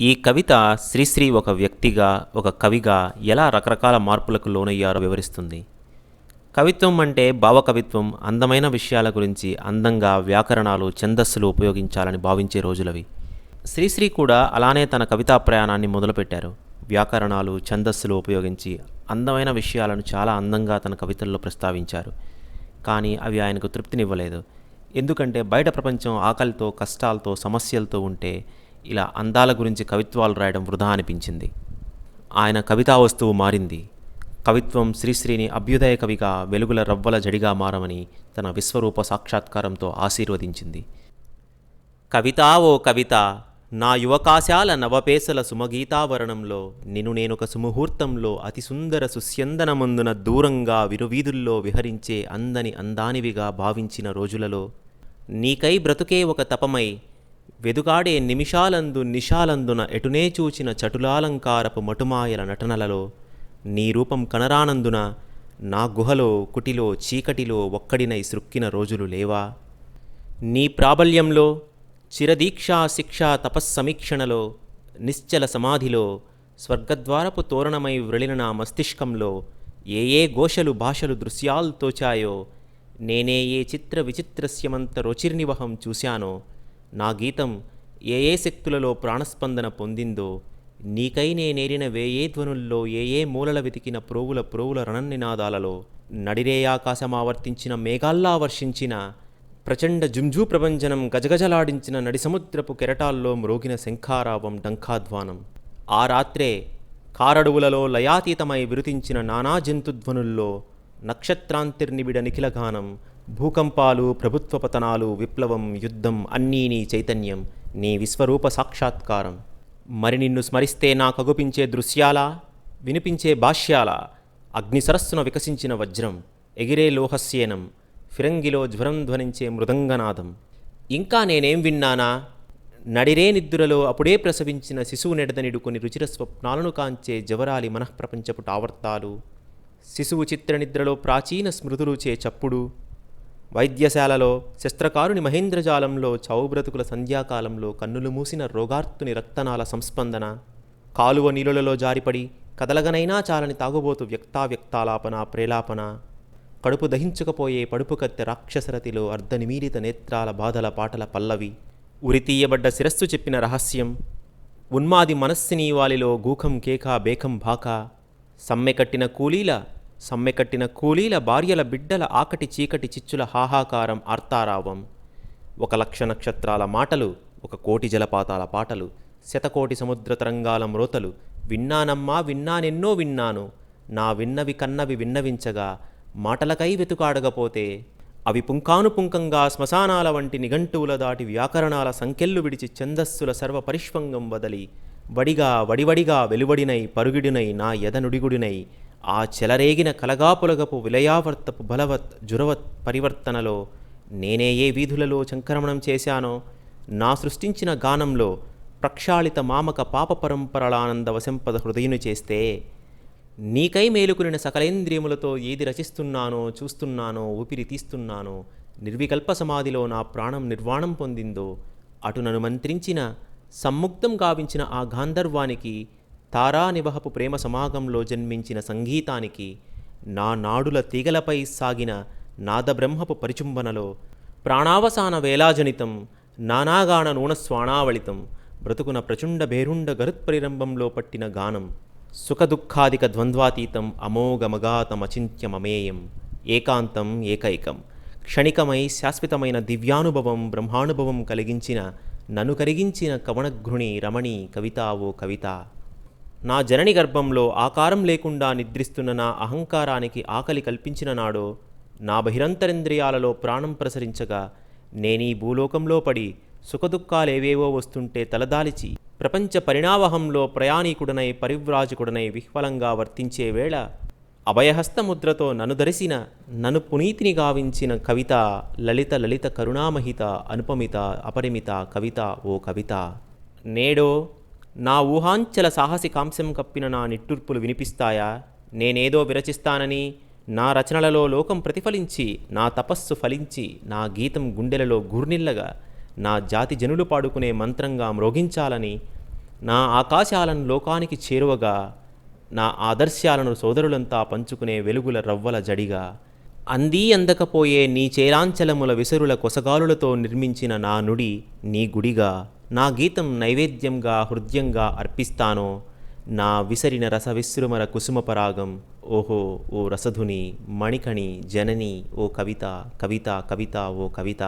ఈ కవిత శ్రీశ్రీ ఒక వ్యక్తిగా ఒక కవిగా ఎలా రకరకాల మార్పులకు లోనయ్యారో వివరిస్తుంది. కవిత్వం అంటే భావకవిత్వం అందమైన విషయాల గురించి అందంగా వ్యాకరణాలు ఛందస్సులు ఉపయోగించాలని భావించే రోజులవి. శ్రీశ్రీ కూడా అలానే తన కవితా ప్రయాణాన్ని మొదలుపెట్టారు. వ్యాకరణాలు ఛందస్సులు ఉపయోగించి అందమైన విషయాలను చాలా అందంగా తన కవితల్లో ప్రస్తావించారు. కానీ అవి ఆయనకు తృప్తినివ్వలేదు. ఎందుకంటే బయట ప్రపంచం ఆకలితో కష్టాలతో సమస్యలతో ఉంటే ఇలా అందాల గురించి కవిత్వాలు రాయడం వృధా అనిపించింది. ఆయన కవితా వస్తువు మారింది. కవిత్వం శ్రీశ్రీని అభ్యుదయ కవిగా వెలుగుల రవ్వల జడిగా మారమని తన విశ్వరూప సాక్షాత్కారంతో ఆశీర్వదించింది. కవితా ఓ కవిత నా యువకాశాల నవపేసల సుమగీతావరణంలో నిన్ను నేనొక సుముహూర్తంలో అతి సుందర సుస్యందనమందున దూరంగా విరువీధుల్లో విహరించే అందని అందానివిగా భావించిన రోజులలో నీకై బ్రతుకే ఒక తపమై వెదుగాడే నిమిషాలందు నిషాలందున ఎటునే చూచిన చటులాలంకారపు మటుమాయల నటనలలో నీ రూపం కనరానందున నా గుహలో కుటిలో చీకటిలో ఒక్కడినై సృక్కిన రోజులు లేవా? నీ ప్రాబల్యంలో చిరదీక్షా శిక్షా తపస్సమీక్షణలో నిశ్చల సమాధిలో స్వర్గద్వారపు తోరణమై వ్రళిన నా మస్తిష్కంలో ఏ ఏ ఘోషలు భాషలు దృశ్యాలు తోచాయో నేనే ఏ చిత్ర విచిత్రస్యమంత రుచిర్నివహం చూశానో నా గీతం ఏ ఏ శక్తులలో ప్రాణస్పందన పొందిందో నీకై నేనేరిన వేయే ధ్వనుల్లో ఏ ఏ మూలల వెతికిన ప్రోవుల ప్రోవుల రణనినాదాలలో నడిరేయాకాశమావర్తించిన మేఘాల్లా వర్షించిన ప్రచండ జుంజూ ప్రభంజనం గజగజలాడించిన నడి సముద్రపు కెరటాల్లో మ్రోగిన శంఖారావం డంఖాధ్వానం. ఆ రాత్రే కారడువులలో లయాతీతమై విరుతించిన నానా జంతుధ్వనుల్లో నక్షత్రాంతిర్నిబిడ నిఖిలగానం భూకంపాలు ప్రభుత్వ పతనాలు విప్లవం యుద్ధం అన్నీ నీ చైతన్యం నీ విశ్వరూప సాక్షాత్కారం. మరి నిన్ను స్మరిస్తే నాకగుపించే దృశ్యాలా వినిపించే భాష్యాల అగ్నిసరస్సున వికసించిన వజ్రం ఎగిరే లోహస్యేనం ఫిరంగిలో జ్వరం ధ్వనించే మృదంగనాదం. ఇంకా నేనేం విన్నానా? నడిరే నిద్రలో అప్పుడే ప్రసవించిన శిశువు నెడదనిడు కొన్ని రుచిర స్వప్నాలను కాంచే జవరాలి మనఃప్రపంచపు టావర్తాలు. శిశువు చిత్ర నిద్రలో ప్రాచీన స్మృతులు చే చప్పుడు. వైద్యశాలలో శస్త్రకారుని మహేంద్రజాలంలో చౌబ్రతుకుల సంధ్యాకాలంలో కన్నులు మూసిన రోగార్తుని రక్తనాల సంస్పందన కాలువ నీళ్ళలో జారిపడి కదలగనైనా చాలని తాగుబోతు వ్యక్తావ్యక్తాలాపన ప్రేలాపన కడుపు దహించుకపోయే పడుపు కత్తె రాక్షసరతిలో అర్ధనిమీలిత నేత్రాల బాధల పాటల పల్లవి. ఉరితీయబడ్డ శిరస్సు చెప్పిన రహస్యం ఉన్మాది మనస్సిని వాలిలో గూఖం కేఖా బేఖం భాకా సమ్మెకట్టిన కూలీల సమ్మెకట్టిన కూలీల భార్యల బిడ్డల ఆకటి చీకటి చిచ్చుల హాహాకారం ఆర్తారావం ఒక లక్ష నక్షత్రాల మాటలు ఒక కోటి జలపాతాల పాటలు శతకోటి సముద్ర తరంగాల మ్రోతలు విన్నానమ్మా విన్నానెన్నో విన్నాను నా విన్నవి కన్నవి విన్నవించగా మాటలకై వెతుకాడగపోతే అవి పుంకానుపుంకంగా శ్మశానాల వంటి నిఘంటువుల దాటి వ్యాకరణాల సంకెళ్ళు విడిచి ఛందస్సుల సర్వ పరిష్వంగం వదలి వడిగా వడివడిగా వెలువడినై పరుగిడినై నా ఎదనుడిగుడినై ఆ చెలరేగిన కలగాపులగపు విలయావర్తపు బలవత్ జురవత్ పరివర్తనలో నేనే ఏ వీధులలో సంక్రమణం చేశానో నా సృష్టించిన గానంలో ప్రక్షాళిత మామక పాప పరంపరలానంద వశంపద హృదయుని చేస్తే నీకై మేలుకునిన సకలేంద్రియములతో ఏది రచిస్తున్నానో చూస్తున్నానో ఊపిరి తీస్తున్నానో నిర్వికల్ప సమాధిలో నా ప్రాణం నిర్వాణం పొందిందో అటు నన్ను మంత్రించిన సమ్ముగ్ధం గావించిన ఆ గాంధర్వానికి తారా నివహపు ప్రేమ సమాగంలో జన్మించిన సంగీతానికి నా నాడుల తీగలపై సాగిన నాదబ్రహ్మపు పరిచుంబనలో ప్రాణావసాన వేలాజనితం నానాగాన నూనస్వాణావళితం బ్రతుకున ప్రచుండ భేరుండ గరుత్పరిరంభంలో పట్టిన గానం సుఖదుఃఖాదిక ద్వంద్వాతీతం అమోఘమగాతమచింత్యమమేయం ఏకాంతం ఏకైకం క్షణికమై శాశ్వతమైన దివ్యానుభవం బ్రహ్మానుభవం కలిగించిన నన్ను కరిగించిన కవనఘృణి రమణి కవిత ఓ కవిత. నా జనని గర్భంలో ఆకారం లేకుండా నిద్రిస్తున్న నా అహంకారానికి ఆకలి కల్పించిన నాడో నా బహిరంతరింద్రియాలలో ప్రాణం ప్రసరించగా నేనీ భూలోకంలో పడి సుఖదుఖాలేవేవో వస్తుంటే తలదాలిచి ప్రపంచ పరిణావహంలో ప్రయాణీకుడనై పరివ్రాజకుడనై విహ్వలంగా వర్తించే వేళ అభయహస్త ముద్రతో నన్ను దరిసిన నన్ను పునీతిని గావించిన కవిత లలిత లలిత కరుణామహిత అనుపమిత అపరిమిత కవిత ఓ కవిత. నేడో నా ఊహాంచల సాహసికాంశం కప్పిన నా నిట్టూర్పులు వినిపిస్తాయా? నేనేదో విరచిస్తానని నా రచనలలో లోకం ప్రతిఫలించి నా తపస్సు ఫలించి నా గీతం గుండెలలో గుర్నిల్లగా నా జాతి జనులు పాడుకునే మంత్రంగా మ్రోగించాలని నా ఆకాశాలను లోకానికి చేరువగా నా ఆదర్శాలను సోదరులంతా పంచుకునే వెలుగుల రవ్వల జడిగా అందీ అందకపోయే నీ చేరాంచలముల విసురుల కొసగాలులతో నిర్మించిన నా నుడి నీ గుడిగా. నా గీతం నైవేద్యంగా హృదయంగా అర్పిస్తానో. నా విసరిన రస విశ్రుమర కుసుమపరాగం ఓహో ఓ రసధుని మణికణి జనని ఓ కవిత కవిత కవిత ఓ కవిత.